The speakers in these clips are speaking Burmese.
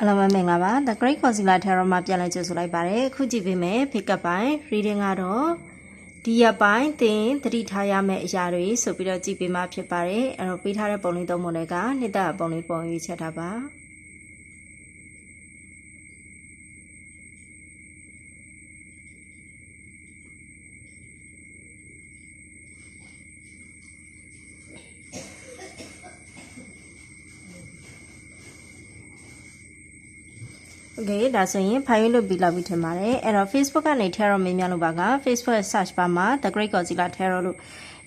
အလုံးမမင်္ဂလာပါ The Great Concealer Tarot မှာပြန်လည်ကြိုဆိုလိုက်ပါတယ်အခုကြည့်ပေးမယ် pick up ပိုင်း reading ကတော့ဒီရက်ပိုင်းသင်သတိထားရမယ့်အရာတွေဆိုပြီးတော့ကြည့်ပေးမှာဖြစ်ပါတယ်အဲ့တော့ပေးထားတဲ့ပုံလေးသုံးပုံတွေကနှစ်သက်ပုံလေးပုံရွေးချက်ထားပါ Okay ဒါဆိုရင်ဖိုင်ရွတ်လို့ပြီးလောက်ပြီထင်ပါတယ်အဲ့တော့ Facebook ကနေ Terror မင်းများလို့ပါက Facebook search bar မှာ The Great Godzilla Terror လို့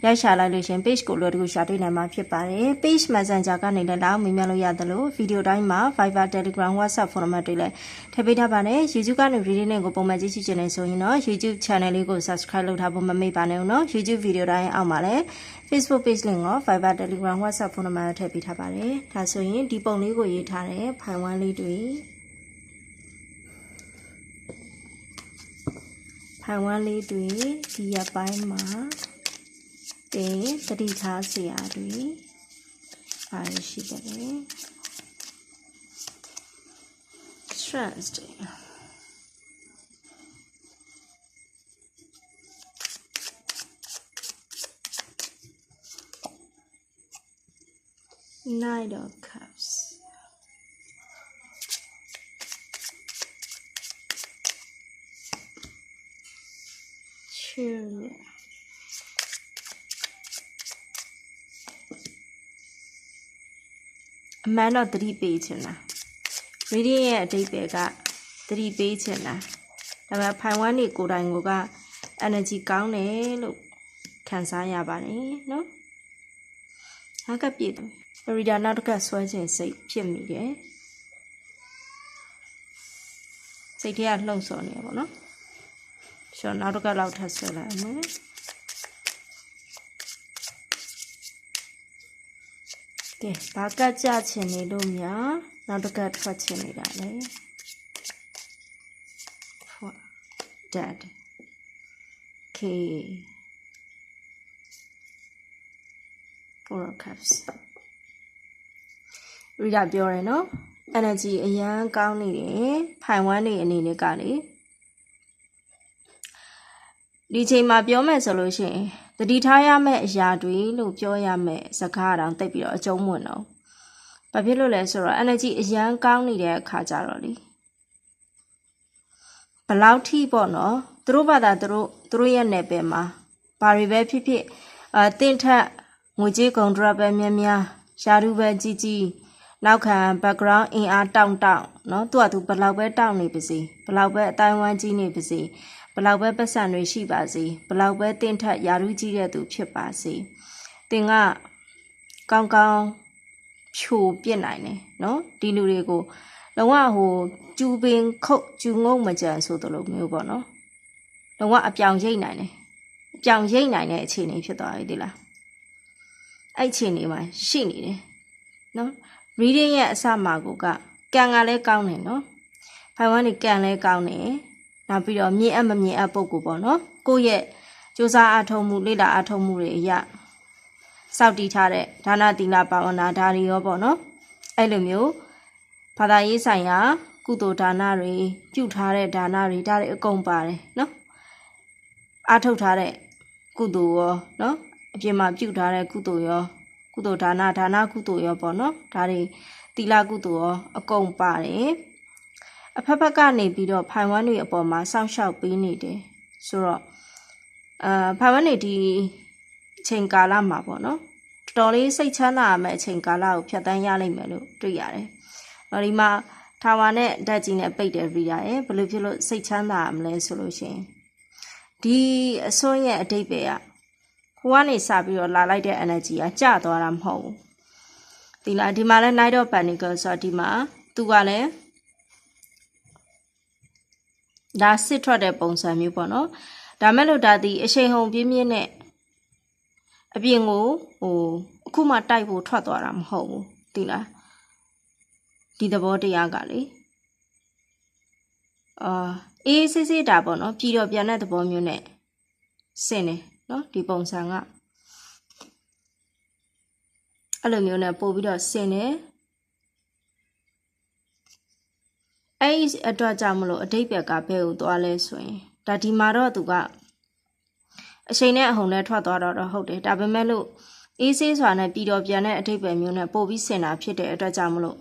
ရိုက်ရှာလိုက်လို့ရှင် page ကိုလွယ်တကူရှာတွေ့နိုင်မှာဖြစ်ပါတယ် page messenger ကနေလည်းလောက်မင်းများလို့ရသလိုဗီဒီယိုတိုင်းမှာ Viber Telegram WhatsApp ဖုန်းနံပါတ်တွေလည်းထည့်ပေးထားပါတယ် YouTube ကနေ video နဲ့ကိုပုံမှန်ကြည့်ရှုနေဆိုရင်တော့ YouTube channel လေးကို subscribe လုပ်ထားဖို့မမေ့ပါနဲ့ဦးနော် YouTube video တိုင်းအောက်မှာလည်း Facebook page link ကို Viber Telegram WhatsApp ဖုန်းနံပါတ်ထည့်ပေးထားပါတယ်ဒါဆိုရင်ဒီပုံလေးကိုရေးထားတဲ့ file 1လေးတွေ့ ဖိုင်ဝမ်းလေးတွေဒီရက်ပိုင်းမှာတင်တတိထားစရာတွေပါရရှိတယ် stress တွေ Knight of Cups Chariot အမှန်တော့သတိပေးချင်တာ reading ရဲ့အဓိပ္ပာယ်ကသတိပေးချင်တာဒါပေမဲ့ဖိုင်ဝမ်းနေကိုယ်တိုင်ကိုက energy ကောင်းတယ်လို့ခံစားရပါတယ်နော်ငါကပြည့်တယ် reader နောက်တစ်ခါဆွဲခြင်းစိတ်ဖြစ်မိတယ်စိတ်ထဲကလှုံ့ဆော်နေရပါတော့ ဆိုတော့နောက်တစ်ခါလောက်ထပ်ဆွဲလိုက်အောင်မယ်ကဲဘာကကြချင်နေလို့များနောက်တစ်ခါထွက်ချင်နေတာလေ for dead k four of cups reader ပြောရယ်နော် energy အရန်ကောင်းနေတယ်ဖိုင်ဝမ်းနေအနေနဲ့ကလေ ဒီချိန်မှာပြောမယ်ဆိုလို့ရှိရင်တတိထားရမယ့်အရာတွေလို့ပြောရမယ့်စကားတောင်တိတ်ပြီးတော့အကျုံးမဝင်တော့ဘာဖြစ်လို့လဲဆိုတော့ energy အရန်ကောင်းနေတဲ့အခါကြတော့လေဘလောက်ထိပေါ့နော်သူတို့ဘာသာသူတို့သူတို့ရဲ့နယ်ပယ်မှာဘာတွေပဲဖြစ်ဖြစ်အာတင့်ထက်ငွေကြေးကုန်ဒရပဲများများရှားရူပဲကြီးကြီးနောက်ခံ background အင်အားတောင့်တောင့်เนาะသူကသူဘလောက်ပဲတောင့်နေပါစေဘလောက်ပဲအတိုင်းဝမ်းကြီးနေပါစေ ဘလောက်ပဲပတ်စံတွေရှိပါစေဘလောက်ပဲတင့်ထက်ယာရုကြီးတဲ့သူဖြစ်ပါစေသင်ကကောင်းကောင်းဖြိုပြစ်နိုင်တယ်နော်ဒီလူတွေကိုလုံးဝဟိုကျူပင်ခုတ်ကျူငုံမကြံဆိုတလို့မျိုးပေါ့နော်လုံးဝအပြောင်ရိတ်နိုင်တယ်အပြောင်ရိတ်နိုင်တဲ့အခြေအနေဖြစ်သွားပြီဒီလားအဲ့အခြေအနေမှာရှိနေတယ်နော် reading ရဲ့အစမှာကကံကလည်းကောင်းတယ်နော်ဖိုင်ဝမ်းတွေကံလည်းကောင်းတယ် နောက်ပြီးတော့မြင်အပ်မမြင်အပ်ပုံကိုပေါ့နော်ကိုယ့်ရဲ့စူးစမ်းအထောက်မှုလေ့လာအထောက်မှုတွေအရစောင့်တည်ထားတဲ့ဒါနသီလပါဝနာဒါတွေရောပေါ့နော်အဲ့လိုမျိုးဘာသာရေးဆိုင်ရာကုသိုလ်ဒါနတွေပြုထားတဲ့ဒါနတွေဒါတွေအကုန်ပါတယ်နော်အားထုတ်ထားတဲ့ကုသိုလ်ရောနော်အပြင်မှာပြုထားတဲ့ကုသိုလ်ရောကုသိုလ်ဒါနဒါနကုသိုလ်ရောပေါ့နော်ဒါတွေသီလကုသိုလ်ရောအကုန်ပါတယ် အဖက်ဖက်ကနေပြီးတော့ဖိုင်ဝမ်းတွေအပေါ်မှာစောင့်ရှောက်ပေးနေတယ်ဆိုတော့အာဖိုင်ဝမ်းတွေဒီအချိန်ကာလမှာပေါ့နော်တော်တော်လေးစိတ်ချမ်းသာရမယ့်အချိန်ကာလကိုဖြတ်တန်းရလိမ့်မယ်လို့တွေ့ရတယ်။တော့ဒီမှာထာဝါနဲ့ဓာတ်ကြီးနဲ့ပိတ်တယ်ရီတာရဲ့ဘယ်လိုဖြစ်လို့စိတ်ချမ်းသာရမလဲဆိုလို့ရှိရင်ဒီအစွန်းရဲ့အတိတ်ပဲကဟိုကနေစပြီးတော့လာလိုက်တဲ့ energy ကကျသွားတာမဟုတ်ဘူးဒီလားဒီမှာလဲ night of panic ဆိုတော့ဒီမှာသူကလည်း ဒါစစ်ထွက်တဲ့ပုံစံမျိုးပေါ့နော်ဒါမဲ့လို့ဒါဒီအချိန်ဟုန်ပြင်းပြင်းနဲ့အပြင်ကိုဟိုအခုမှတိုက်ဖို့ထွက်သွားတာမဟုတ်ဘူးဒီလားဒီသဘောတရားကလေအာအေးစစ်စစ်တာပေါ့နော်ပြည်တော့ပြန်တဲ့သဘောမျိုးနဲ့စင်နေနော်ဒီပုံစံကအဲ့လိုမျိုးနဲ့ပို့ပြီးတော့စင်နေ အဲ့ဒီအတွက်ကြောင့်မလို့အတိတ်ဘက်ကဘဲကိုသွားလဲဆိုရင်ဒါဒီမှာတော့သူကအချိန်နဲ့အဟုန်နဲ့ထွက်သွားတော့တော့ဟုတ်တယ်ဒါပေမဲ့လို့အေးဆေးစွာနဲ့ပြည်တော်ပြန်တဲ့အတိတ်ပဲမျိုးနဲ့ပို့ပြီးဆင်တာဖြစ်တဲ့အတွက်ကြောင့်မလို့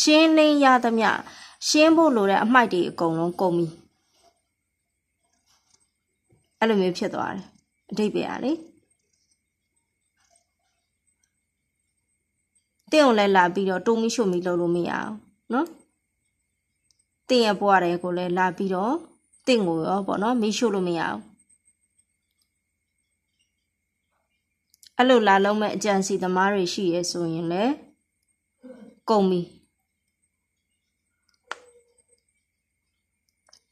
ရှင်းလင်းရသမျှရှင်းဖို့လိုတဲ့အမိုက်တွေအကုန်လုံးကုန်ပြီအဲ့လိုမျိုးဖြစ်သွားတယ်အတိတ်ပဲอ่ะလေတင့်ကိုလည်းလာပြီးတော့တုံးမိရှုံမိလုပ်လို့မရအောင်နော် တင့်ရဲ့ဘွားတွေကိုလည်းလာပြီးတော့တင့်ကိုရောပေါ့နော်မိရှုလို့မရအောင်အဲ့လိုလာလုံးမဲ့အကြံစီသမားတွေရှိရဲဆိုရင်လည်းကုန်ပြီ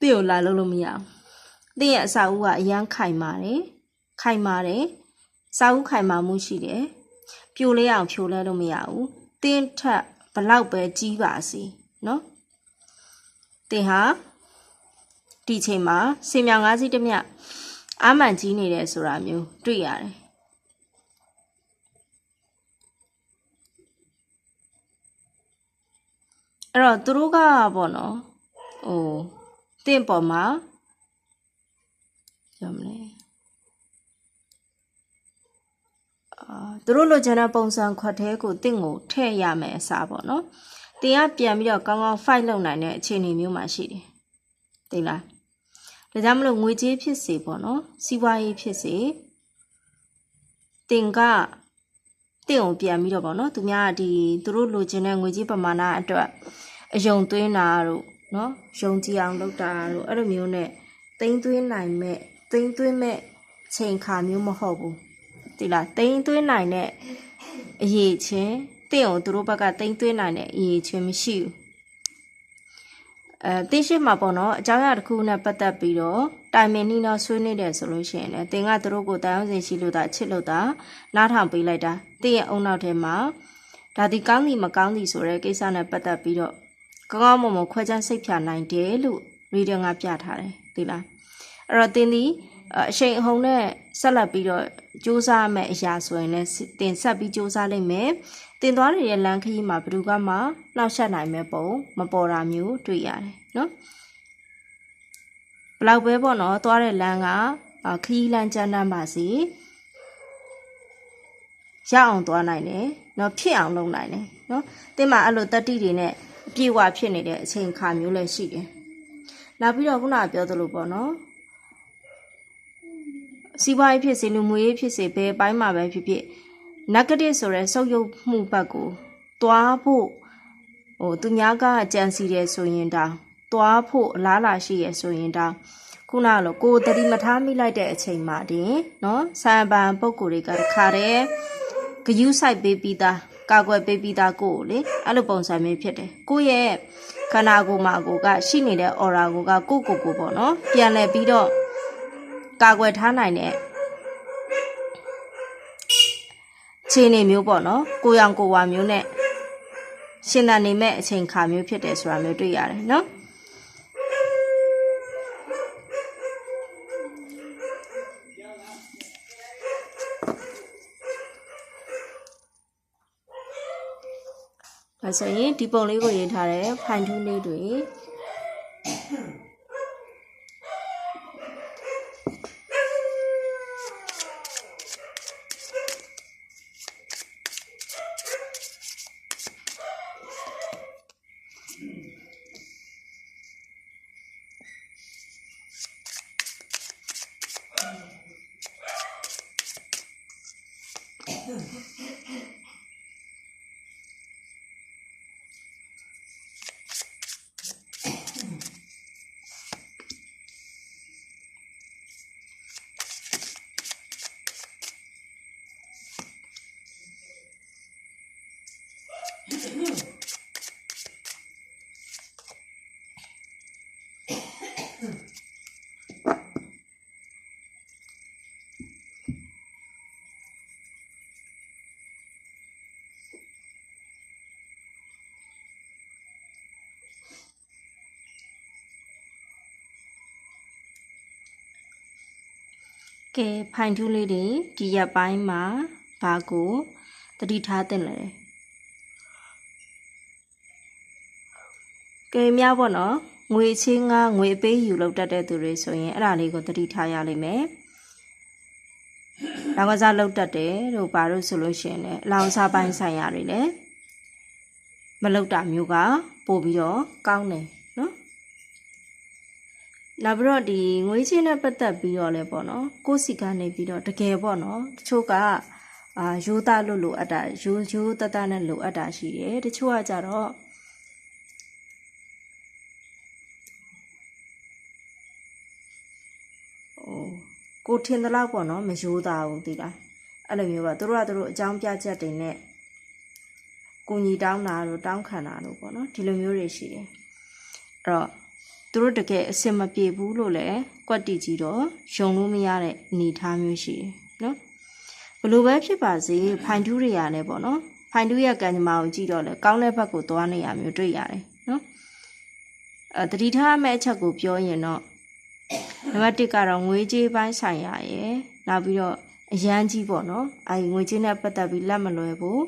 တင့်ကိုလာလုံးလို့မရအောင်တင့်ရဲ့အစာအုပ်ကအရန်ခိုင်ပါတယ်ခိုင်ပါတယ်စာအုပ်ခိုင်မာမှုရှိတယ်ပြိုလဲအောင်ဖြိုလဲလို့မရဘူးတင်းထက်ဘလောက်ပဲကြီးပါစေနော် တင်ဟာဒီချိန်မှာစင်မြောင်ငါးစီးတစ်မြအာမှန်ကြီးနေတယ်ဆိုတာမျိုးတွေ့ရတယ်အဲ့တော့သူတို့ကပေါ့နော်ဟိုတင့်ပေါ်မှာရမလဲအာသူတို့လိုချင်တဲ့ပုံစံခွက်သေးကိုတင့်ကိုထည့်ရမယ်အစားပေါ့နော် တင်ကပြန်ပြီးတော့ကောင်းကောင်း fight လုပ်နိုင်တဲ့အခြေအနေမျိုးမှာရှိတယ်သိလားဒါကြောင့်မလို့ငွေကြေးဖြစ်စေပေါ့နော်စီးပွားရေးဖြစ်စေတင်ကတင့်ကိုပြန်ပြီးတော့ပေါ့နော်သူများကဒီသူတို့လိုချင်တဲ့ငွေကြေးပမာဏအတွက်အယုံသွင်းတာတို့နော်ယုံကြည်အောင်လုပ်တာတို့အဲ့လိုမျိုးနဲ့တိမ့်သွင်းနိုင်မဲ့တိမ့်သွင်းမဲ့ချိန်ခါမျိုးမဟုတ်ဘူးဒီလားတိမ့်သွင်းနိုင်တဲ့အရေးချင်း တင့်ကိုသူတို့ဘက်ကတိမ့်သွင်းနိုင်တဲ့အရေးချင်းမရှိဘူးအဲသိရှိမှာပေါ့နော်အကြောင်းအရာတစ်ခုနဲ့ပတ်သက်ပြီးတော့တိုင်မင်နီနော်ဆွေးနွေးတယ်ဆိုလို့ရှိရင်လည်းတင်ကသူတို့ကိုတိုင်အောင်စင်ရှိလို့တာချစ်လို့တာနားထောင်ပေးလိုက်တာတင့်ရဲ့အုံနောက်ထဲမှာဒါဒီကောင်းသည်မကောင်းသည်ဆိုတဲ့ကိစ္စနဲ့ပတ်သက်ပြီးတော့ကောင်းကောင်းမွန်မွန်ခွဲခြားစိတ်ဖြာနိုင်တယ်လို့ရီဒင်ကပြထားတယ်ဒီလားအဲ့တော့တင်ဒီအချိန်အဟုန်နဲ့ဆက်လက်ပြီးတော့စူးစမ်းမယ်အရာဆိုရင်လည်းတင်ဆက်ပြီးစူးစမ်းလိုက်မယ် တင်သွားနေတဲ့လမ်းခရီးမှာဘယ်သူကမှနှောက်ယှက်နိုင်မဲ့ပုံမပေါ်တာမျိုးတွေ့ရတယ်နော်ဘလောက်ပဲပေါ့နော်သွားတဲ့လမ်းကခရီးလမ်းကျန်းတန်းပါစီရအောင်သွားနိုင်တယ်နော်ဖြစ်အောင်လုပ်နိုင်တယ်နော်တင်မှာအဲ့လိုတက်တိတွေနဲ့အပြည့်အဝဖြစ်နေတဲ့အချိန်ခါမျိုးလည်းရှိတယ်နောက်ပြီးတော့ခုနကပြောသလိုပေါ့နော်စီးပွားရေးဖြစ်စေလူမှုရေးဖြစ်စေဘယ်ပိုင်းမှာပဲဖြစ်ဖြစ် negative ဆိုရဲဆုပ်ယုပ်မှုဘက်ကိုသွားဖို့ဟိုသူများကကြံစီတယ်ဆိုရင်တောင်သွားဖို့အလားလာရှိရဆိုရင်တောင်ခုနလိုကိုတတိမထားမိလိုက်တဲ့အချိန်မှာတင်နော်ဆံပန်ပုံကိုယ်တွေကတခါတည်းဂယူးဆိုင်ပေးပြီးသားကာကွယ်ပေးပြီးသားကိုကိုလေအဲ့လိုပုံစံမျိုးဖြစ်တယ်ကိုရဲ့ခန္ဓာကိုယ်မှာကိုကရှိနေတဲ့ aura ကိုကကိုကိုကိုပေါ့နော်ပြန်လဲပြီးတော့ကာကွယ်ထားနိုင်တဲ့ ခြေနေမျိုးပေါ့နော်ကိုရောင်ကိုဝါမျိုးနဲ့ရှင်သန်နေမဲ့အချိန်ခါမျိုးဖြစ်တယ်ဆိုတာမျိုးတွေ့ရတယ်နော်ဒါဆိုရင်ဒီပုံလေးကိုရေးထားတဲ့ဖိုင်ထူးလေးတွေ ကဲဖိုင်ထူးလေးတွေဒီရက်ပိုင်းမှာဘာကိုတတိထားတင်လဲကဲများပေါ့နော်ငွေချင်းငါငွေပေးယူလုပ်တတ်တဲ့သူတွေဆိုရင်အဲ့ဒါလေးကိုသတိထားရလိမ့်မယ်လောင်ကစားလုပ်တတ်တယ်တို့ဘာလို့ဆိုလို့ရှိရင်လည်းလောင်စားပိုင်းဆိုင်ရာတွေလည်းမလုပ်တာမျိုးကပို့ပြီးတော့ကောင်းတယ် နော်နောက်ပြီးတော့ဒီငွေချင်းနဲ့ပတ်သက်ပြီးတော့လည်းပေါ့နော်ကိုယ့်စီကနေပြီးတော့တကယ်ပေါ့နော်တချို့ကအာရိုးသားလို့လိုအပ်တာရိုးရိုးတတနဲ့လိုအပ်တာရှိတယ်တချို့ကကြတော့ဟိုကိုထင်သလောက်ပေါ့နော်မယိုးသားဘူးသိလားအဲ့လိုမျိုးပါသူတို့ကသူတို့အကြောင်းပြချက်တွေနဲ့ကိုညီတောင်းတာတို့တောင်းခံတာတို့ပေါ့နော်ဒီလိုမျိုးတွေရှိတယ်အဲ့တော့ သူတို့တကယ်အစင်မပြေဘူးလို့လည်းကွက်တီကြီးတော့ယုံလို့မရတဲ့အနေအထားမျိုးရှိတယ်နော်ဘလို့ပဲဖြစ်ပါစေဖိုင်တူးတွေရလည်းပေါ့နော်ဖိုင်တူးရဲ့ကံကြမ္မာကိုကြည့်တော့လေကောင်းတဲ့ဘက်ကိုသွားနေရမျိုးတွေ့ရတယ်နော်အဲတတိထားမဲ့အချက်ကိုပြောရင်တော့နံပါတ်1ကတော့ငွေကြေးပိုင်းဆိုင်ရာရယ်နောက်ပြီးတော့အရန်ကြီးပေါ့နော်အဲဒီငွေကြေးနဲ့ပတ်သက်ပြီးလက်မလွယ်ဘူး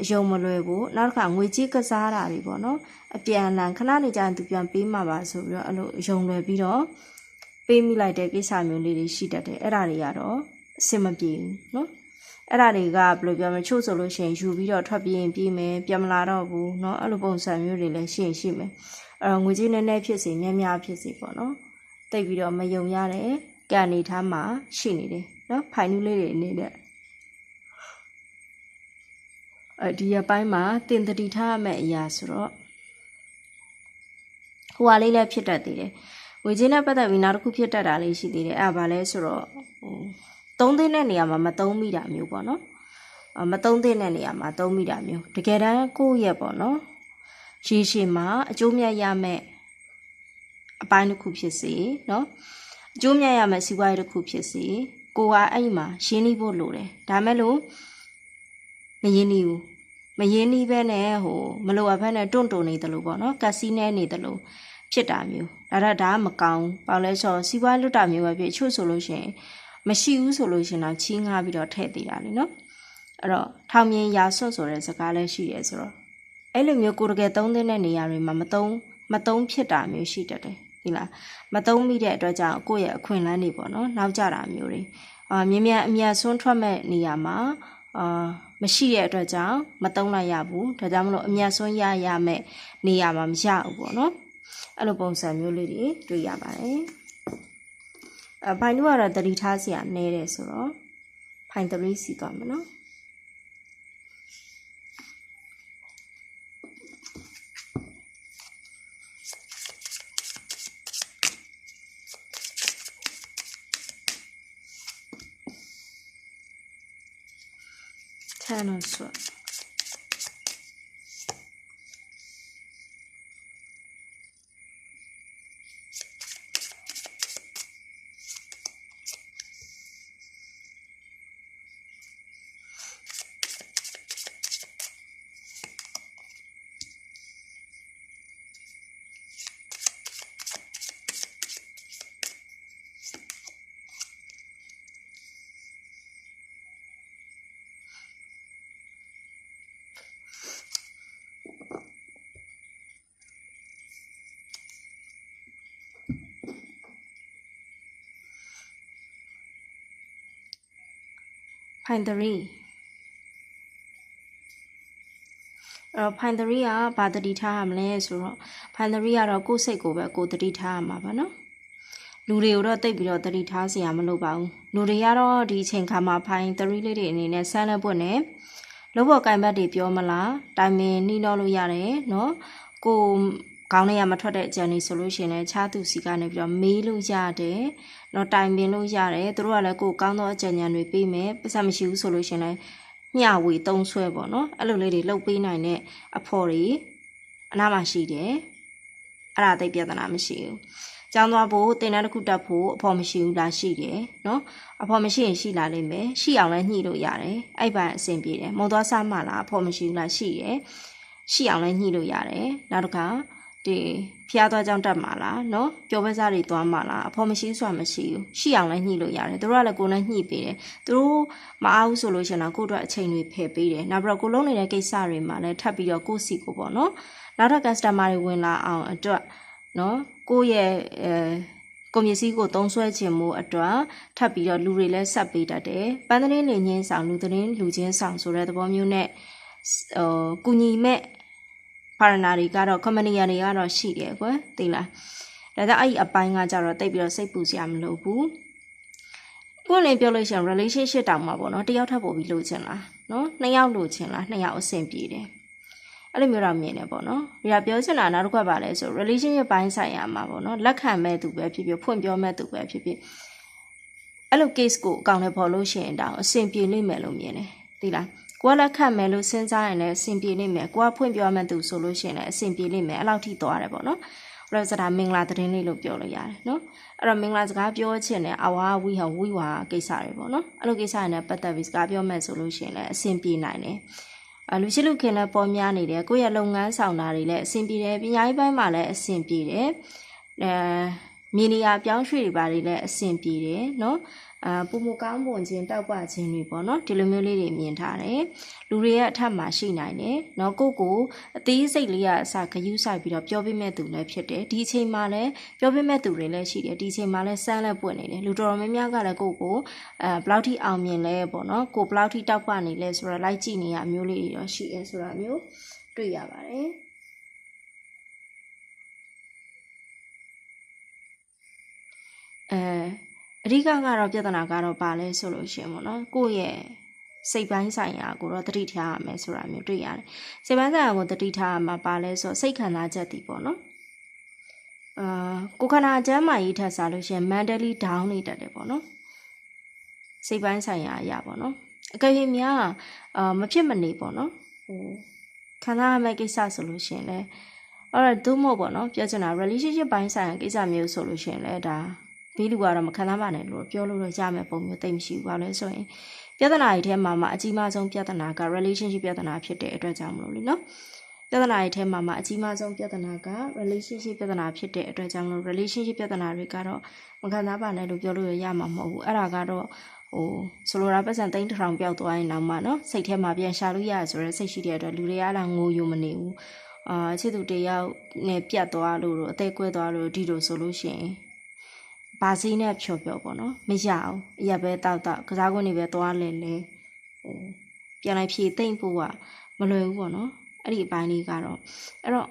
အယုံမလွယ်ဘူးနောက်တစ်ခါငွေကြေးကစားတာတွေပေါ့နော်အပြန်အလှန်ခဏနေကြရင်သူပြန်ပေးမှာပါဆိုပြီးတော့အဲ့လိုအယုံလွယ်ပြီးတော့ပေးမိလိုက်တဲ့ကိစ္စမျိုးလေးတွေရှိတတ်တယ်အဲ့ဒါတွေကတော့အဆင်မပြေဘူးနော်အဲ့ဒါတွေကဘယ်လိုပြောမလဲချို့ဆိုလို့ရှိရင်ယူပြီးတော့ထွက်ပြေးရင်ပြေးမယ်ပြန်မလာတော့ဘူးเนาะအဲ့လိုပုံစံမျိုးတွေလည်းရှိရင်ရှိမယ်အဲ့တော့ငွေကြေးနည်းနည်းဖြစ်စီများများဖြစ်စီပေါ့နော် တိတ်ပြီးတော့မယုံရတဲ့ကံနေထားမှာရှိနေတယ်နော်ဖိုင်နူးလေးတွေအနေနဲ့အဲ ဒီအပိုင်းမှာတင်တတိထားရမယ့်အရာဆိုတော့ဟိုဟာလေးလည်းဖြစ်တတ်သေးတယ်။ငွေချင်းနဲ့ပတ်သက်ပြီးနောက်တစ်ခုဖြစ်တတ်တာလေးရှိသေးတယ်။အဲ့ဒါဘာလဲဆိုတော့ဟိုသုံးသိတဲ့နေရာမှာမသုံးမိတာမျိုးပေါ့နော်။မသုံးသိတဲ့နေရာမှာသုံးမိတာမျိုးတကယ်တမ်းကိုယ့်ရဲ့ပေါ့နော်။ရေရှည်မှာအကျိုးမြတ်ရမယ့်အပိုင်းတစ်ခုဖြစ်စေနော်။အကျိုးမြတ်ရမယ့်စီးပွားရေးတစ်ခုဖြစ်စေကိုကအဲ့ဒီမှာရှင်းနှီးဖို့လိုတယ်။ဒါမဲ့လို့ မရင်းနှီးဘူးမရင်းနှီးပဲနဲ့ဟိုမလိုအပ်ဘဲနဲ့တွန့်တုံနေတယ်လို့ပေါ့နော်ကက်စီနဲနေတယ်လို့ဖြစ်တာမျိုးဒါတော့ဒါကမကောင်းဘူးဘာလို့လဲဆိုတော့စီးပွားလွတ်တာမျိုးပဲဖြစ်ချို့ဆိုလို့ရှိရင်မရှိဘူးဆိုလို့ရှိရင်တော့ချီးငှားပြီးတော့ထည့်သေးတာလေနော်အဲ့တော့ထောင်မြင်ရာဆွတ်ဆိုတဲ့စကားလည်းရှိရဲဆိုတော့အဲ့လိုမျိုးကိုတကယ်သုံးသင့်တဲ့နေရာတွေမှာမသုံးမသုံးဖြစ်တာမျိုးရှိတတ်တယ်ဒီလားမသုံးမိတဲ့အတွက်ကြောင့်ကိုယ့်ရဲ့အခွင့်အလမ်းတွေပေါ့နော်နောက်ကျတာမျိုးတွေအာမြင်မြန်အမြတ်ဆွန်းထွက်မဲ့နေရာမှာအာ မရှိတဲ့အတွက်ကြောင့်မသုံးလိုက်ရဘူးဒါကြောင့်မလို့အမြတ်ဆွန်းရရမဲ့နေရာမှာမရဘူးပေါ့နော်အဲ့လိုပုံစံမျိုးလေးတွေတွေ့ရပါတယ်အဖိုင်တို့ကတော့တတိထားစရာနည်းတယ်ဆိုတော့ဖိုင်3စီသွားမယ်နော် Ten of Swords. Pine 3အဲ့တော့ Pine 3ကဘာတတိထားရမလဲဆိုတော့ Pine 3ကတော့ကိုယ့်စိတ်ကိုပဲကိုယ်တတိထားရမှာပါနော်လူတွေကိုတော့တိတ်ပြီးတော့တတိထားစရာမလိုပါဘူးလူတွေကတော့ဒီအချိန်ခါမှာ Pine 3လေးတွေအနေနဲ့ဆန်းလက်ပွက်နဲ့လောဘော်ကင်ဘတ်တွေပြောမလားတိုင်မင်နှီးနှောလို့ရတယ်နော်ကို ကောင်းနေရမထွက်တဲ့အကြံနေဆိုလို့ရှိရင်လည်းခြားသူစီကနေပြီးတော့မေးလို့ရတယ်။တော့တိုင်ပင်လို့ရတယ်။သူတို့ကလည်းကိုကောင်းသောအကြံဉာဏ်တွေပေးမယ်။ပတ်စံမရှိဘူးဆိုလို့ရှိရင်လည်းမျှဝေသုံးဆွဲပေါ့နော်။အဲ့လိုလေးတွေလှုပ်ပေးနိုင်တဲ့အဖို့တွေအနားမှာရှိတယ်။အဲ့ဒါသိပြဿနာမရှိဘူး။ကျောင်းသွားဖို့တင်တန်းတစ်ခုတက်ဖို့အဖို့မရှိဘူးလားရှိတယ်နော်။အဖို့မရှိရင်ရှိလာလိမ့်မယ်။ရှိအောင်လည်းညှိလို့ရတယ်။အဲ့ပိုင်းအဆင်ပြေတယ်။မုံသွားစားမှလားအဖို့မရှိဘူးလားရှိတယ်။ရှိအောင်လည်းညှိလို့ရတယ်။နောက်တစ်ခါ ဒီဖျားသွားကြောင်းတက်မှာလားနော်ပျော်ပွဲစားတွေသွားမှာလားအဖေမရှိဆိုတာမရှိဘူးရှိအောင်လည်းညှိလို့ရတယ်သူတို့ကလည်းကိုယ်နဲ့ညှိပေးတယ်သူတို့မအားဘူးဆိုလို့ရှင်တော့ကိုယ့်အတွက်အချိန်တွေဖယ်ပေးတယ်နောက်ပြီးတော့ကိုလုံးနေတဲ့ကိစ္စတွေမှာလည်းထပ်ပြီးတော့ကိုယ့်စီကိုပေါ့နော်နောက်ထပ် customer တွေဝင်လာအောင်အတွက်နော်ကိုယ့်ရဲ့အဲကုန်ပစ္စည်းကိုသုံးစွဲခြင်းမှုအတွက်ထပ်ပြီးတော့လူတွေလည်းဆက်ပေးတတ်တယ်ပန်းသတင်းနေချင်းဆောင်လူသတင်းလူချင်းဆောင်ဆိုတဲ့သဘောမျိုးနဲ့ဟိုကုညီမဲ့ ပါရနာတွေကတော့ company တွေကတော့ရှိတယ်ကွယ်သိလားဒါကြောင့်အဲ့ဒီအပိုင်းကကြတော့တိတ်ပြီးတော့စိတ်ပူစရာမလိုဘူးကိုယ်လည်းပြောလို့ရှိရင် relationship တောင်မှာပေါ့နော်တယောက်ထပ်ပို့ပြီးလို့ချင်လားနော်နှစ်ယောက်လို့ချင်လားနှစ်ယောက်အဆင်ပြေတယ်အဲ့လိုမျိုးတော့မြင်တယ်ပေါ့နော်ဒီကပြောချင်တာနောက်တစ်ခါပါလဲဆို relationship ပိုင်းဆိုင်ရာမှာပေါ့နော်လက်ခံမဲ့သူပဲဖြစ်ဖြစ်ဖွင့်ပြောမဲ့သူပဲဖြစ်ဖြစ်အဲ့လို case ကိုအကောင့်ထဲပေါ်လို့ရှိရင်တောင်အဆင်ပြေလိမ့်မယ်လို့မြင်တယ်သိလား ကိုကလက်ခံမယ်လို့စဉ်းစားရင်လည်းအဆင်ပြေလိမ့်မယ်ကိုကဖွင့်ပြောမဲ့သူဆိုလို့ရှိရင်လည်းအဆင်ပြေလိမ့်မယ်အဲ့လောက်ထိသွားတယ်ပေါ့နော်အဲ့တော့စတာမင်္ဂလာသတင်းလေးလို့ပြောလို့ရတယ်နော်အဲ့တော့မင်္ဂလာစကားပြောချင်တဲ့အဝါဝီဟာဝီဝါကိစ္စတွေပေါ့နော်အဲ့လိုကိစ္စတွေနဲ့ပတ်သက်ပြီးစကားပြောမယ်ဆိုလို့ရှိရင်လည်းအဆင်ပြေနိုင်တယ်အလူရှိလူခင်လည်းပေါ်များနေတယ်ကိုယ့်ရဲ့လုပ်ငန်းဆောင်တာတွေလည်းအဆင်ပြေတယ်ပညာရေးပိုင်းမှာလည်းအဆင်ပြေတယ်အဲ မြေနေရာပြောင်းရွှေ့တွေပါတွေလည်းအဆင်ပြေတယ်နော်အာပုံမကောင်းပုံချင်းတောက်ပခြင်းတွေပေါ့နော်ဒီလိုမျိုးလေးတွေမြင်ထားတယ်လူတွေရဲ့အထက်မှာရှိနိုင်တယ်နော်ကိုကိုအသေးစိတ်လေးကအစဂယုဆိုင်ပြီးတော့ပြောပြမဲ့သူလည်းဖြစ်တယ်ဒီအချိန်မှာလည်းပြောပြမဲ့သူတွေလည်းရှိတယ်ဒီအချိန်မှာလည်းစမ်းလည်းပွင့်နေတယ်လူတော်တော်များများကလည်းကိုကိုအဲဘလောက်ထိအောင်မြင်လဲပေါ့နော်ကိုဘလောက်ထိတောက်ပနေလဲဆိုတော့လိုက်ကြည့်နေရမျိုးလေးတွေတော့ရှိရဲဆိုတာမျိုးတွေ့ရပါတယ် အဲအဓိကကတော့ပြဿနာကတော့ပါလဲဆိုလို့ရှိရင်ပေါ့နော်ကိုယ့်ရဲ့စိတ်ပိုင်းဆိုင်ရာကိုတော့တတိထားရမယ်ဆိုတာမျိုးတွေ့ရတယ်စိတ်ပိုင်းဆိုင်ရာကိုတတိထားရမှာပါလဲဆိုစိတ်ခံစားချက်တည်ပေါ့နော်အာကိုခန္ဓာအကျမ်းမာရေးထက်စားလို့ရှိရင် mentally down နေတတ်တယ်ပေါ့နော်စိတ်ပိုင်းဆိုင်ရာအရာပေါ့နော်အကယ်၍များအာမဖြစ်မနေပေါ့နော်ဟိုခံစားရမယ့်ကိစ္စဆိုလို့ရှိရင်လည်းအဲ့တော့ဒုမို့ပေါ့နော်ပြောချင်တာ relationship ပိုင်းဆိုင်ရာကိစ္စမျိုးဆိုလို့ရှိရင်လည်းဒါ ဘေးလူကတော့မခံစားပါနဲ့လို့ပြောလို့တော့ရမယ်ပုံမျိုးသိမရှိဘူးပါလဲဆိုရင်ပြဿနာတွေထဲမှာမှအကြီးမားဆုံးပြဿနာက relationship ပြဿနာဖြစ်တဲ့အတွက်ကြောင့်မလို့လေနော်ပြဿနာတွေထဲမှာမှအကြီးမားဆုံးပြဿနာက relationship ပြဿနာဖြစ်တဲ့အတွက်ကြောင့်မလို့ relationship ပြဿနာတွေကတော့မခံစားပါနဲ့လို့ပြောလို့ရမှာမဟုတ်ဘူးအဲ့ဒါကတော့ဟိုဆိုလိုတာပတ်စံသိန်းတစ်ထောင်ပျောက်သွားရင်တော့မှနော်စိတ်ထဲမှာပြန်ရှာလို့ရဆိုရဲစိတ်ရှိတဲ့အတွက်လူတွေကလည်းငိုယုံမနေဘူးအာချစ်သူတယောက်နဲ့ပြတ်သွားလို့တော့အသေးကွဲသွားလို့ဒီလိုဆိုလို့ရှိရင် ဘာစည်းနဲ့ဖြော်ဖြော်ပေါ့နော်မရအောင်အရက်ပဲတောက်တောက်ကစားကွင်းတွေပဲသွားလဲလဲဟိုပြန်လိုက်ဖြည့်သိမ့်ဖို့ကမလွယ်ဘူးပေါ့နော်အဲ့ဒီအပိုင်းလေးကတော့အဲ့တော့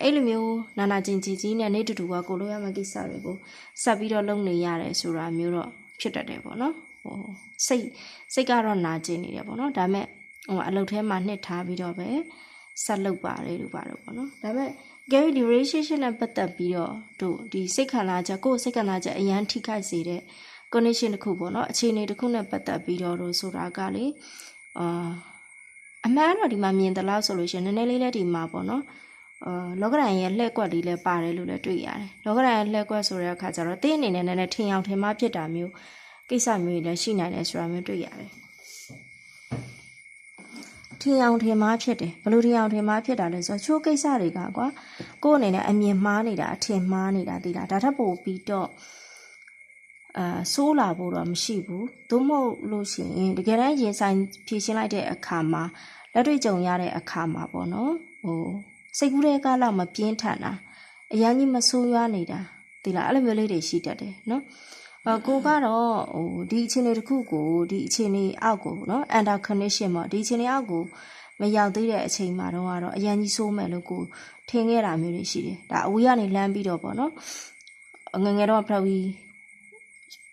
အဲ့လိုမျိုးနာနာကျင်ကြီးကြီးနဲ့နေတူတူကကိုလိုရမယ့်ကိစ္စတွေကိုဆက်ပြီးတော့လုပ်နေရတယ်ဆိုတာမျိုးတော့ဖြစ်တတ်တယ်ပေါ့နော်ဟိုစိတ်စိတ်ကတော့နာကျင်နေတယ်ပေါ့နော်ဒါပေမဲ့ဟိုအလုပ်ထဲမှာနှစ်ထားပြီးတော့ပဲဆက်လုပ်ပါတယ်လို့ပါတော့ပေါ့နော်ဒါပေမဲ့ Gary ဒီ relationship နဲ့ပတ်သက်ပြီးတော့တို့ဒီစိတ်ခံစားချက်ကိုယ်စိတ်ခံစားချက်အရန်ထိခိုက်စေတဲ့ condition တစ်ခုပေါ့နော်အခြေအနေတစ်ခုနဲ့ပတ်သက်ပြီးတော့တို့ဆိုတာကလေအာအမှန်တော့ဒီမှာမြင်တယ်လို့ဆိုလို့ရှိရင်နည်းနည်းလေးလည်းဒီမှာပေါ့နော်အာလောကရန်ရဲ့လှည့်ကွက်လေးလည်းပါတယ်လို့လည်းတွေ့ရတယ်လောကရန်ရဲ့လှည့်ကွက်ဆိုတဲ့အခါကျတော့တင်းအနေနဲ့နည်းနည်းထင်အောင်ထင်မှဖြစ်တာမျိုးကိစ္စမျိုးတွေလည်းရှိနိုင်တယ်ဆိုတာမျိုးတွေ့ရတယ် ထင်အောင်ထင်မှားဖြစ်တယ်ဘလို့ထင်အောင်ထင်မှားဖြစ်တာလဲဆိုတော့ချိုးကိစ္စတွေကကွာကိုယ့်အနေနဲ့အမြင်မှားနေတာအထင်မှားနေတာသိလားဒါထပ်ပို့ပြီးတော့အာဆိုးလာဖို့တော့မရှိဘူးသို့မဟုတ်လို့ရှိရင်တကယ်တမ်းရင်ဆိုင်ဖြည့်ရှင်းလိုက်တဲ့အခါမှာလက်တွေ့ကြုံရတဲ့အခါမှာပေါ့နော်ဟိုစိတ်ကူးတဲ့ကားလောက်မပြင်းထန်တာအရန်ကြီးမဆိုးရွားနေတာသိလားအဲ့လိုမျိုးလေးတွေရှိတတ်တယ်နော်အ ကိုကတော့ဟိုဒီအခြေအနေတစ်ခုကိုဒီအခြေအနေအောက်ကိုနော် under condition ပေါ့ဒီအခြေအနေအောက်ကိုမရောက်သေးတဲ့အချိန်မှာတော့ကတော့အရန်ကြီးဆိုးမယ်လို့ကိုထင်ခဲ့တာမျိုးတွေရှိတယ်ဒါအဝေးကနေလမ်းပြီးတော့ပေါ့နော်ငငယ်တော့ဖရဝီ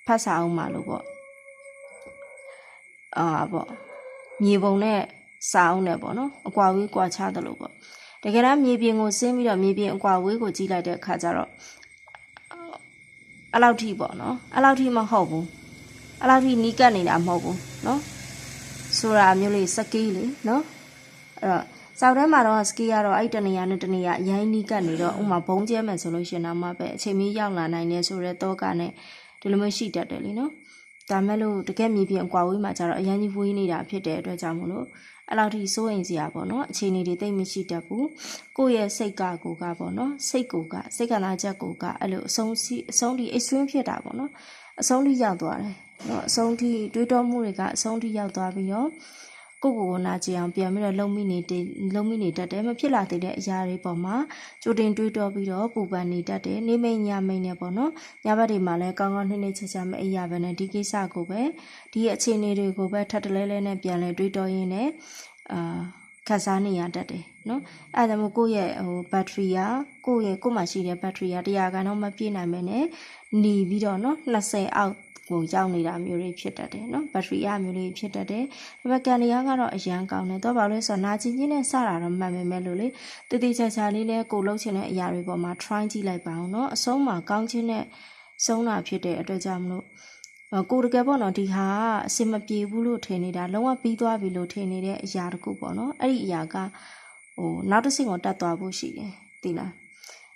ဖတ်စာအောင်မှာလို့ပေါ့အာပေါ့မြေပုံနဲ့စာအုပ်နဲ့ပေါ့နော်အကွာဝေးကွာခြားတယ်လို့ပေါ့တကယ်တမ်းမြေပြင်ကိုဆင်းပြီးတော့မြေပြင်အကွာဝေးကိုကြည့်လိုက်တဲ့အခါကျတော့ အဲ့လောက်ထိပေါ့နော်အဲ့လောက်ထိမဟုတ်ဘူးအဲ့လောက်ထိနီးကပ်နေတာမဟုတ်ဘူးနော်ဆိုတာမျိုးလေးစကီးလေနော်အဲ့တော့စောက်ထဲမှာတော့စကီးကတော့အဲ့တနေရာနဲ့တနေရာအရင်နီးကပ်နေတော့ဥမာဘုံကျဲမယ်ဆိုလို့ရှင်တော့မှပဲအချိန်မီရောက်လာနိုင်နေဆိုတော့တော့ကနဲ့ဒီလိုမျိုးရှိတတ်တယ်လीနော် ဒါမဲ့လို့တကယ်မြေပြင်အကွာဝေးမှာကျတော့အရင်ကြီးဝေးနေတာဖြစ်တဲ့အတွက်ကြောင့်မလို့အဲ့လောက်ထိစိုးရင်စရာပေါ့နော်အခြေအနေတွေတိတ်မရှိတတ်ဘူးကိုယ့်ရဲ့စိတ်ကကိုကပေါ့နော်စိတ်ကိုကစိတ်ကလာချက်ကိုကအဲ့လိုအဆုံးစီအဆုံးထိ extreme ဖြစ်တာပေါ့နော်အဆုံးထိရောက်သွားတယ်နော်အဆုံးထိတွေးတောမှုတွေကအဆုံးထိရောက်သွားပြီးတော့ ကိုယ့်ကိုယ်ကိုနာကျင်အောင်ပြန်ပြီးတော့လုံမိနေတယ်လုံမိနေတတ်တယ်မဖြစ်လာသေးတဲ့အရာတွေပေါ်မှာကြိုတင်တွေးတောပြီးတော့ပူပန်နေတတ်တယ်နေမိတ်ညမိတ်နဲ့ပေါ့နော်ညဘက်တွေမှာလည်းကောင်းကောင်းနှိမ့်နှိမ့်ချာချာမအိပ်ရဘဲနဲ့ဒီကိစ္စကိုပဲဒီအခြေအနေတွေကိုပဲထပ်တလဲလဲနဲ့ပြန်လဲတွေးတောရင်းနဲ့အာခက်စားနေရတတ်တယ်နော်အဲဒါကြောင့်မို့ကိုယ့်ရဲ့ဟိုဘက်ထရီကကိုယ့်ရဲ့ကိုယ်မှာရှိတဲ့ဘက်ထရီက100ခန်းတော့မပြည့်နိုင်မယ်နဲ့หนีပြီးတော့နော်20အောက် ကိုရောက်နေတာမျိုးတွေဖြစ်တတ်တယ်နော်ဘက်ထရီအမျိုးတွေဖြစ်တတ်တယ်ဒါပေမဲ့ကန်လီယာကတော့အရန်ကောင်းတယ်တော့ဘာလို့လဲဆိုတော့နာကျင်ချင်းနဲ့စတာတော့မှန်ပေမဲ့လို့လေတတိချာချာလေးလဲကိုလှုပ်ချင်တဲ့အရာတွေပေါ်မှာ try ကြည့်လိုက်ပါအောင်နော်အဆုံးမှာကောင်းချင်းနဲ့ဆုံးတာဖြစ်တဲ့အတွက်ကြောင့်မလို့အကိုတကယ်ပေါ့နော်ဒီဟာကအစင်မပြေဘူးလို့ထင်နေတာလုံးဝပြီးသွားပြီလို့ထင်နေတဲ့အရာတခုပေါ့နော်အဲ့ဒီအရာကဟိုနောက်တစ်ဆင့်ကိုတက်သွားဖို့ရှိတယ်သိလား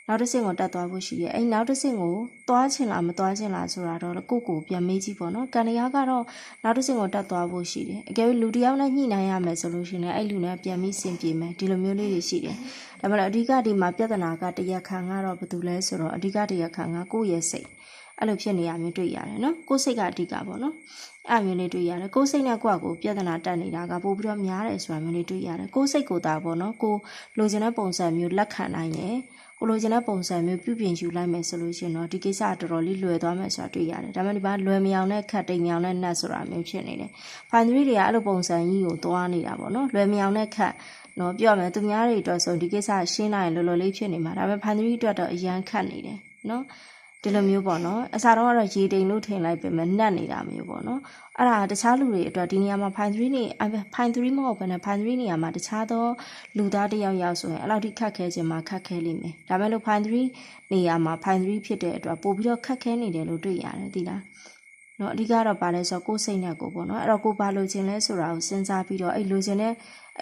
နောက်တစ်ဆင့်ကိုတက်သွားဖို့ရှိတယ်အဲ့နောက်တစ်ဆင့်ကိုသွားချင်လားမသွားချင်လားဆိုတာတော့ကိုယ့်ကိုယ်ပြန်မေးကြည့်ပေါ့နော်ကန်ရကတော့နောက်တစ်ဆင့်ကိုတက်သွားဖို့ရှိတယ်အကယ်၍လူတစ်ယောက်နဲ့ညှိနှိုင်းရမယ်ဆိုလို့ရှိရင်အဲ့လူနဲ့ပြန်ပြီးစင်ပြေမယ်ဒီလိုမျိုးလေးတွေရှိတယ်ဒါပေမဲ့အဓိကဒီမှာပြဿနာကတရားခံကတော့ဘာတူလဲဆိုတော့အဓိကတရားခံကကိုယ့်ရဲ့စိတ်အဲ့လိုဖြစ်နေရမျိုးတွေ့ရတယ်နော်ကိုယ်စိတ်ကအဓိကပေါ့နော်အဲ့မျိုးလေးတွေ့ရတယ်ကိုယ်စိတ်နဲ့ကိုယ့်အကိုပြဿနာတက်နေတာကပို့ပြီးတော့များတယ်ဆိုတာမျိုးလေးတွေ့ရတယ်ကိုယ်စိတ်ကိုသာပေါ့နော်ကိုလိုချင်တဲ့ပုံစံမျိုးလက်ခံနိုင်တယ် ကိုလိုချင်တဲ့ပုံစံမျိုးပြုပြင်ယူလိုက်မယ်ဆိုလို့ရှိရင်တော့ဒီကိစ္စတော်တော်လေးလွယ်သွားမယ်ဆိုတာတွေ့ရတယ်ဒါပေမဲ့ဒီမှာလွယ်မြောင်တဲ့ခက်တိမ်မြောင်တဲ့နတ်ဆိုတာမျိုးဖြစ်နေတယ်ဖိုင်သရီတွေကအဲ့လိုပုံစံကြီးကိုသွားနေတာပေါ့နော်လွယ်မြောင်တဲ့ခက်နော်ပြောရမယ်သူများတွေအတွက်ဆိုဒီကိစ္စရှင်းလိုက်ရင်လောလောလေးဖြစ်နေမှာဒါပေမဲ့ဖိုင်သရီအတွက်တော့အရန်ခက်နေတယ်နော် ဒီလိုမျိုးပေါ့နော်အစားတော့ကတော့ရေတိမ်လို့ထင်လိုက်ပေမဲ့နှက်နေတာမျိုးပေါ့နော်အဲ့ဒါတခြားလူတွေအတွက်ဒီနေရာမှာဖိုင်3နေဖိုင်3မဟုတ်ဘဲနဲ့ဖိုင်3နေရာမှာတခြားသောလူသားတစ်ယောက်ယောက်ဆိုရင်အဲ့လောက်ထိခက်ခဲခြင်းမှာခက်ခဲလိမ့်မယ်ဒါပေမဲ့လို့ဖိုင်3နေရာမှာဖိုင်3ဖြစ်တဲ့အတွက်ပို့ပြီးတော့ခက်ခဲနေတယ်လို့တွေ့ရတယ်ဒီလားနော်အဓိကတော့ဗာလဲဆိုတော့ကိုယ်စိတ်နဲ့ကိုပေါ့နော်အဲ့တော့ကိုဘာလိုချင်လဲဆိုတာကိုစဉ်းစားပြီးတော့အဲ့လိုချင်တဲ့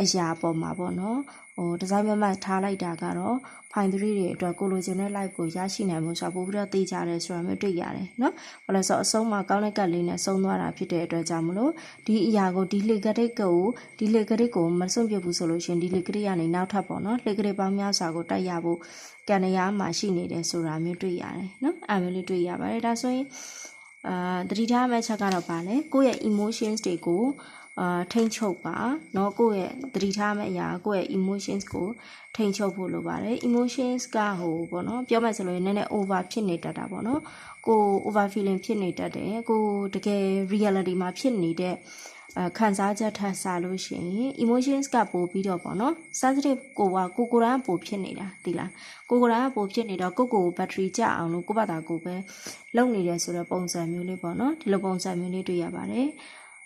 အရာပေါ်မှာပေါ့နော်ဟိုဒီဇိုင်းမမထားလိုက်တာကတော့ ဖိုင်3တွေအတွက်ကိုလိုချင်တဲ့ live ကိုရရှိနိုင်မှုဆိုတော့ပို့ပြီးတော့သိကြတယ်ဆိုတာမျိုးတွေ့ရတယ်နော်ဘာလဲဆိုတော့အဆုံးမှာကောင်းတဲ့ကတ်လေးနဲ့ဆုံးသွားတာဖြစ်တဲ့အတွက်ကြောင့်မလို့ဒီအရာကိုဒီလေကတိတ်ကိုဒီလေကတိတ်ကိုမစွန့်ပြတ်ဘူးဆိုလို့ရှင်ဒီလေကတိတ်ကနေနောက်ထပ်ပေါ့နော်လေကတိတ်ပေါင်းများစွာကိုတိုက်ရဖို့ကန်ရမှာရှိနေတယ်ဆိုတာမျိုးတွေ့ရတယ်နော်အဲမျိုးလေးတွေ့ရပါတယ်ဒါဆိုရင်အာတတိထားမဲ့ချက်ကတော့ပါလဲကိုယ့်ရဲ့ emotions တွေကို အာထိန်ချုပ်ပါเนาะကိုယ့်ရဲ့တတိထားမဲ့အရာကိုယ့်ရဲ့ emotions ကိုထိန်ချုပ်ဖို့လိုပါတယ် emotions ကဟိုပေါ့เนาะပြောမှဆိုလို့နည်းနည်း over ဖြစ်နေတတ်တာပေါ့เนาะကို over feeling ဖြစ်နေတတ်တယ်ကိုတကယ် reality မှာဖြစ်နေတဲ့အခန်းစားချက်ထပ်စားလို့ရှိရင် emotions ကပို့ပြီးတော့ပေါ့နော် sensitive ကိုကကိုကိုရန်ပို့ဖြစ်နေတာဒီလားကိုကိုရန်ပို့ဖြစ်နေတော့ကိုကို battery ကျအောင်လို့ကိုဘာသာကိုပဲလုံနေတယ်ဆိုတော့ပုံစံမျိုးလေးပေါ့နော်ဒီလိုပုံစံမျိုးလေးတွေ့ရပါတယ်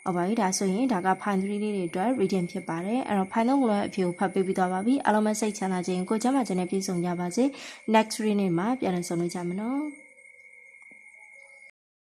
ဟုတ်ပါပြီဒါဆိုရင်ဒါက file 3လေးတွေအတွက် reading ဖြစ်ပါတယ်အဲ့တော့ file 3ကိုလည်းအဖြူဖတ်ပေးပြီးသွားပါပြီအားလုံးပဲစိတ်ချမ်းသာခြင်းကိုကြမ်းမှခြင်းနဲ့ပြည့်စုံကြပါစေ next reading မှာပြန်လည်ဆုံတွေ့ကြမယ်နော်